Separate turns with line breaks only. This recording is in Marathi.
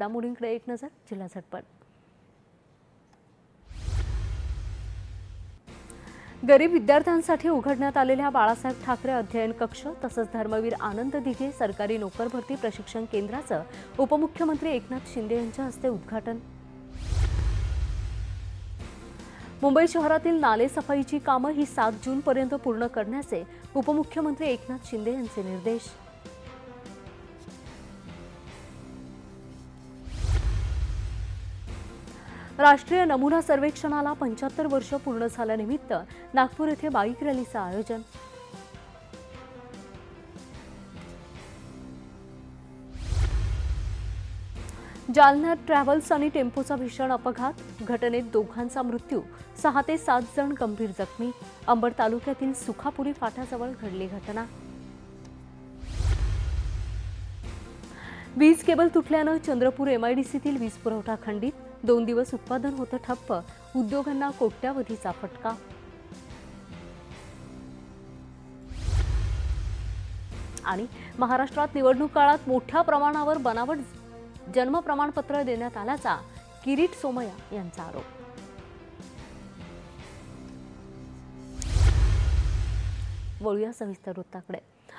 घडामोडींकडे एक नजर जिल्हा झटपट. गरीब विद्यार्थ्यांसाठी उघडण्यात आलेल्या बाळासाहेब ठाकरे अध्ययन कक्ष तसंच धर्मवीर आनंद दिघे सरकारी नोकर भरती प्रशिक्षण केंद्राचं उपमुख्यमंत्री एकनाथ शिंदे यांच्या हस्ते उद्घाटन. मुंबई शहरातील नालेसफाईची कामं ही सात जूनपर्यंत पूर्ण करण्याचे उपमुख्यमंत्री एकनाथ शिंदे यांचे निर्देश. राष्ट्रीय नमुना सर्वेक्षणाला पंच्याहत्तर वर्ष पूर्ण झाल्यानिमित्त नागपूर येथे बाईक रॅलीचं आयोजन. जालन्यात ट्रॅव्हल्स आणि टेम्पोचा भीषण अपघात. घटनेत दोघांचा मृत्यू. सहा ते सात जण गंभीर जखमी. अंबड तालुक्यातील सुखापुरी फाट्याजवळ घडली घटना. वीज केबल तुटल्यानं चंद्रपूर एमआयडीसीतील वीज पुरवठा खंडित. दोन दिवस उत्पादन होतं ठप्प. उद्योगांना कोट्यावधीचा फटका. आणि महाराष्ट्रात निवडणूक काळात मोठ्या प्रमाणावर बनावट जन्म प्रमाणपत्र देण्यात आल्याचा किरीट सोमय्या यांचा आरोप. वळूया सविस्तर वृत्ताकडे.